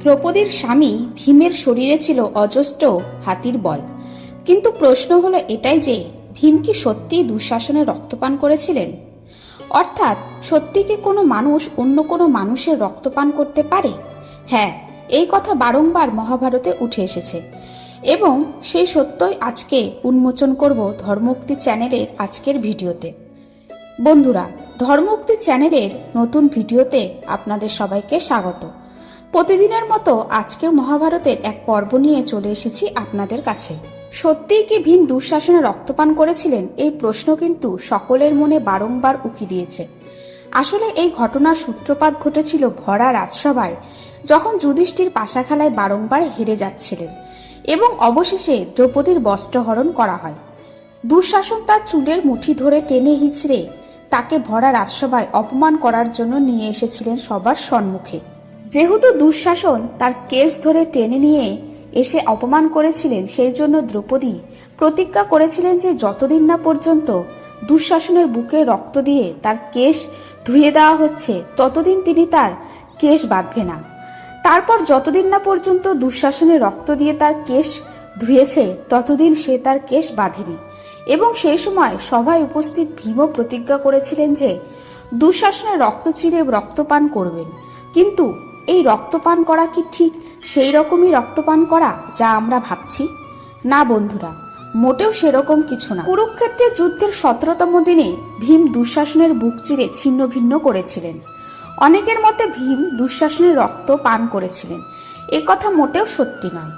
দ্রৌপদীর স্বামী ভীমের শরীরে ছিল অজস্র হাতির বল। কিন্তু প্রশ্ন হলো এটাই যে, ভীম কি সত্যি দুঃশাসনে রক্তপান করেছিলেন? অর্থাৎ সত্যি কি কোনো মানুষ অন্য কোনো মানুষের রক্তপান করতে পারে? হ্যাঁ এই কথা বারংবার মহাভারতে উঠে এসেছে। এবং সেই সত্যই আজকে উন্মোচন করব ধর্মোক্তি চ্যানেলের আজকের ভিডিওতে। বন্ধুরা, ধর্মোক্তি চ্যানেলের নতুন ভিডিওতে আপনাদের সবাইকে স্বাগত। প্রতিদিনের মতো আজকে মহাভারতের এক পর্ব নিয়ে চলে এসেছি আপনাদের কাছে। সত্যিই কি ভীম দুঃশাসনে রক্তপান করেছিলেন? এই প্রশ্ন কিন্তু সকলের মনে বারংবার উকি দিয়েছে। আসলে এই ঘটনার সূত্রপাত ঘটেছিল ভরা রাজসভায়, যখন যুধিষ্ঠির পাশা খেলায় বারংবার হেরে যাচ্ছিলেন এবং অবশেষে দ্রৌপদীর বস্ত্রহরণ করা হয়। দুঃশাসন তার চুলের মুঠি ধরে টেনে হিচড়ে তাকে ভরা রাজসভায় অপমান করার জন্য নিয়ে এসেছিলেন সবার সম্মুখে। যেহেতু দুঃশাসন তার কেস ধরে টেনে নিয়ে এসে অপমান করেছিলেন, সেই জন্য দ্রৌপদী প্রতিজ্ঞা করেছিলেন যে যতদিন না পর্যন্ত দুঃশাসনের বুকে রক্ত দিয়ে তার কেশ ধুয়ে দেওয়া হচ্ছে, ততদিন তিনি তার কেশ বাঁধবে না। তারপর যতদিন না পর্যন্ত দুঃশাসনের রক্ত দিয়ে তার কেশ ধুয়েছে, ততদিন সে তার কেশ বাঁধেনি। এবং সেই সময় সভায় উপস্থিত ভীমও প্রতিজ্ঞা করেছিলেন যে দুঃশাসনের রক্ত চিরে রক্তপান করবেন। কিন্তু এই রক্তপান করা কি ঠিক? সেই রকমই রক্তপান করা যা আমরা ভাবছি? না বন্ধুরা, মোটেও সেরকম কিছু না। কুরুক্ষেত্রের যুদ্ধের সতেরোতম দিনে ভীম দুঃশাসনের বুক চিরে ছিন্ন ভিন্ন করেছিলেন। অনেকের মতে ভীম দুঃশাসনের রক্ত পান করেছিলেন। এ কথা মোটেও সত্যি নয়।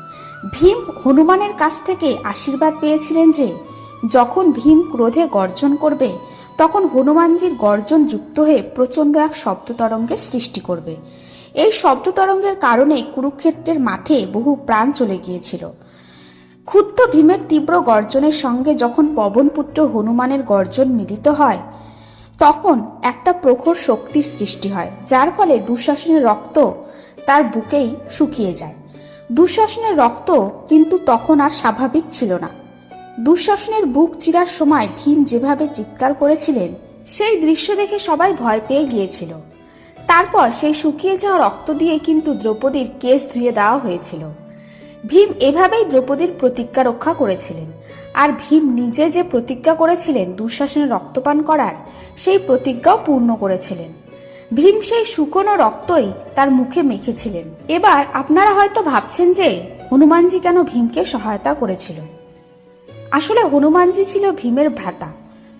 ভীম হনুমানের কাছ থেকে আশীর্বাদ পেয়েছিলেন যে, যখন ভীম ক্রোধে গর্জন করবে, তখন হনুমানজির গর্জন যুক্ত হয়ে প্রচণ্ড এক শব্দ তরঙ্গের সৃষ্টি করবে। এই শব্দ তরঙ্গের কারণে কুরুক্ষেত্রের মাঠে বহু প্রাণ চলে গিয়েছিল। ক্ষুব্ধ ভীমের তীব্র গর্জনের সঙ্গে যখন পবনপুত্র হনুমানের গর্জন মিলিত হয়, তখন একটা প্রখর শক্তির সৃষ্টি হয়, যার ফলে দুঃশাসনের রক্ত তার বুকেই শুকিয়ে যায়। দুঃশাসনের রক্ত কিন্তু তখন আর স্বাভাবিক ছিল না। দুঃশাসনের বুক চিরার সময় ভীম যেভাবে চিৎকার করেছিলেন, সেই দৃশ্য দেখে সবাই ভয় পেয়ে গিয়েছিল। তারপর সেই শুকিয়ে যাওয়া রক্ত দিয়ে কিন্তু দ্রৌপদীর কেস ধুয়ে দেওয়া হয়েছিল। ভীম এভাবেই দ্রৌপদীর প্রতিজ্ঞা রক্ষা করেছিলেন। আর ভীম নিজে যে প্রতিজ্ঞা করেছিলেন দুঃশাসনের রক্তপান করার, সেই প্রতিজ্ঞাও পূর্ণ করেছিলেন। ভীম সেই শুকনো রক্তই তার মুখে মেখেছিলেন। এবার আপনারা হয়তো ভাবছেন যে, হনুমানজি কেন ভীমকে সহায়তা করেছিল? আসলে হনুমানজি ছিল ভীমের ভ্রাতা।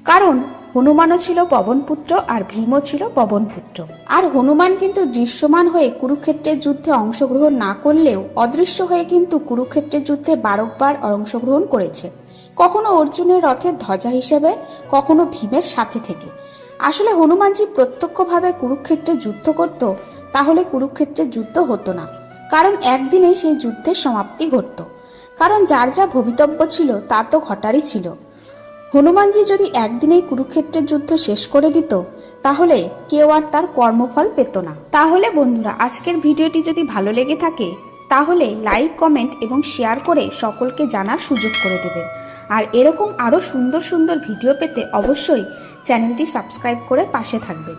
কারণ হনুমানও ছিল পবনপুত্র আর ভীমও ছিল পবনপুত্র। আর হনুমান কিন্তু দৃশ্যমান হয়ে কুরুক্ষেত্রের যুদ্ধে অংশগ্রহণ না করলেও অদৃশ্য হয়ে কিন্তু কুরুক্ষেত্রের যুদ্ধে বারকবার অংশগ্রহণ করেছে। কখনো অর্জুনের রথের ধ্বজা হিসেবে, কখনো ভীমের সাথে থেকে। আসলে হনুমানজি প্রত্যক্ষভাবে কুরুক্ষেত্রে যুদ্ধ করত, তাহলে কুরুক্ষেত্রের যুদ্ধ হতো না। কারণ একদিনেই সেই যুদ্ধের সমাপ্তি ঘটত। কারণ যার যা ভবিতব্য ছিল, তা তো ঘটারই ছিল। হনুমানজি যদি একদিনেই কুরুক্ষেত্রের যুদ্ধ শেষ করে দিত, তাহলে কেউ আর তার কর্মফল পেত না। তাহলে বন্ধুরা, আজকের ভিডিওটি যদি ভালো লেগে থাকে, তাহলে লাইক, কমেন্ট এবং শেয়ার করে সকলকে জানার সুযোগ করে দেবেন আর এরকম আরও সুন্দর সুন্দর ভিডিও পেতে অবশ্যই চ্যানেলটি সাবস্ক্রাইব করে পাশে থাকবেন